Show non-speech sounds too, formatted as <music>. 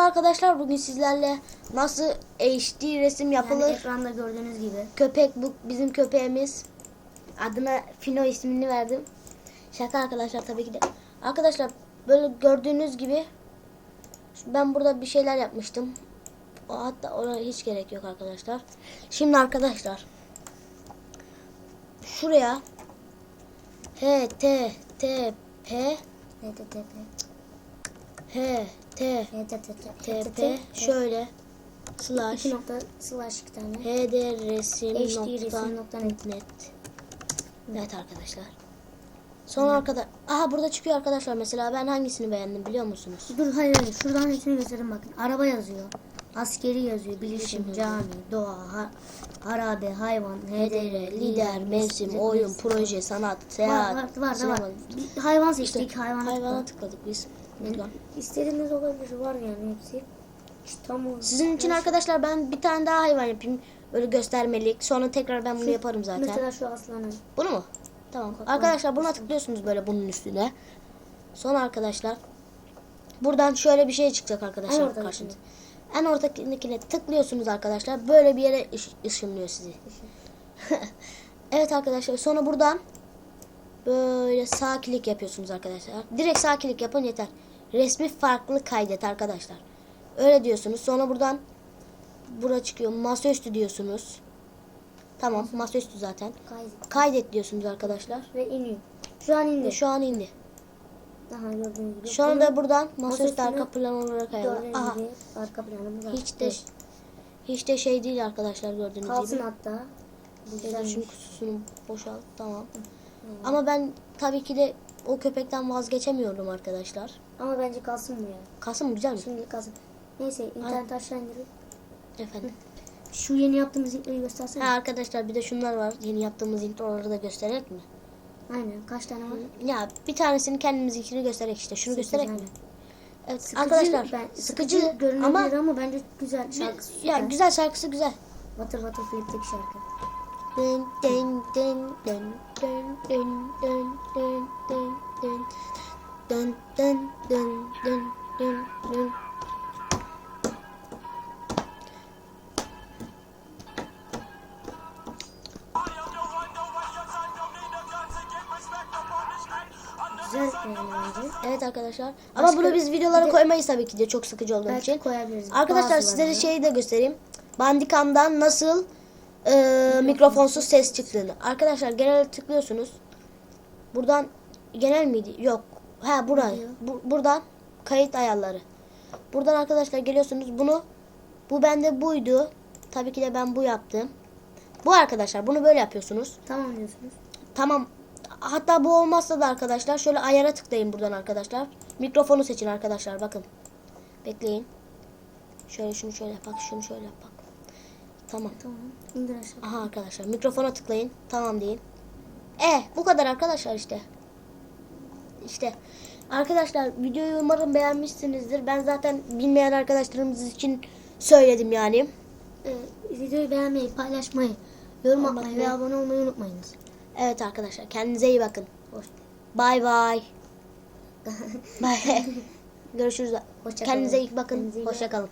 arkadaşlar bugün sizlerle nasıl HD resim yapılır? Yani ekranda gördüğünüz gibi. Köpek bu bizim köpeğimiz. Adına Fino ismini verdim. Şaka arkadaşlar tabii ki de. Arkadaşlar böyle gördüğünüz gibi ben burada bir şeyler yapmıştım. O hatta ona hiç gerek yok arkadaşlar. Şimdi arkadaşlar şuraya H T T P. H T HTTP. T P şöyle slash İki nokta slash iki tane. HD resim nokta net. net. Evet arkadaşlar. Sonra arkada aha burada çıkıyor arkadaşlar mesela ben hangisini beğendim biliyor musunuz? Dur hayır hayır şuradan hepsini göstereyim bakın. Araba yazıyor. Askeri yazıyor. Bilişim, cami, doğa, ha- harabe, hayvan, HDR, Lider, mevsim, oyun, proje, sanat, Var seyahat, var var da var. Bir hayvan seçtik. hayvana, hayvana tıkladık. biz. Yani Buradan. istediğiniz olabilir var yani hepsi. İşte tam o. Sizin için arkadaşlar ben bir tane daha hayvan yapayım. Böyle göstermelik. Sonra tekrar ben bunu yaparım zaten. Mesela şu aslanı. Bunu mu? Tamam. Arkadaşlar buna tıklıyorsunuz böyle bunun üstüne. Sonra arkadaşlar buradan şöyle bir şey çıkacak arkadaşlar ortadakine. karşınıza. En ortadakine tıklıyorsunuz arkadaşlar. Böyle bir yere ış- ışınlıyor sizi. <laughs> evet arkadaşlar sonra buradan böyle sağ klik yapıyorsunuz arkadaşlar. Direkt sağ klik yapın yeter. Resmi farklı kaydet arkadaşlar. Öyle diyorsunuz. Sonra buradan bura çıkıyor. Masaüstü diyorsunuz. Tamam masaüstü zaten. Kaydı. Kaydet diyorsunuz arkadaşlar. Ve iniyor. Şu an indi. Şu an indi. Daha gördüğünüz gibi. Şu anda buradan masaüstü arka plan olarak ayarla. Gördüğünüz Aha. arka planımız. Hiç de hiç de şey değil arkadaşlar gördüğünüz Kalsın gibi. hatta. Bu Şöyle güzelmiş. şunun kutusunu boşalt. Tamam. Ama ben tabii ki de o köpekten vazgeçemiyorum arkadaşlar. Ama bence kalsın bu ya. Kasım güzel mi? Şimdi kalsın. Neyse internet aşağı indirin. Efendim. Şu yeni yaptığımız linkleri göstersene. Ha arkadaşlar bir de şunlar var. Yeni yaptığımız introları da göstererek mi? Aynen. Kaç tane var? Ya bir tanesini kendimizinkini göstererek işte. Şunu Sekiz, göstererek aynen. Evet Sıkıcı, arkadaşlar ben, sıkıcı, sıkıcı görünebilir ama ama, bence güzel şarkısı. ya süper. güzel şarkısı güzel. Water Water Flip'teki şarkı. Dın dın dın dın dın dın dın dın dın dın dın dın dın dın Güzel bence. Evet arkadaşlar. Ama Başka- bunu biz videolara bir de- koymayız tabii ki de çok sıkıcı olduğu Belki için. koyabiliriz. Arkadaşlar Bazılarını. şeyi de göstereyim. Bandicam'dan nasıl e, mikrofonsuz ses çıktığını. Arkadaşlar genel tıklıyorsunuz. Buradan genel miydi? Yok. Ha buraya. Bu, buradan kayıt ayarları. Buradan arkadaşlar geliyorsunuz. Bunu bu bende buydu. Tabii ki de ben bu yaptım. Bu arkadaşlar bunu böyle yapıyorsunuz. Tamam diyorsunuz. Tamam. Hatta bu olmazsa da arkadaşlar şöyle ayara tıklayın buradan arkadaşlar. Mikrofonu seçin arkadaşlar bakın. Bekleyin. Şöyle şunu şöyle yap bak şunu şöyle yap bak. Tamam. Tamam. İndir aşağı. Aha arkadaşlar mikrofona tıklayın. Tamam deyin. E bu kadar arkadaşlar işte. İşte. Arkadaşlar videoyu umarım beğenmişsinizdir. Ben zaten bilmeyen arkadaşlarımız için söyledim yani. Ee, videoyu beğenmeyi, paylaşmayı, yorum atmayı ve abone olmayı unutmayınız. Evet arkadaşlar kendinize iyi bakın. Bay bay. Bay. Görüşürüz. Hoşça Kendinize iyi bakın. Hoşça kalın.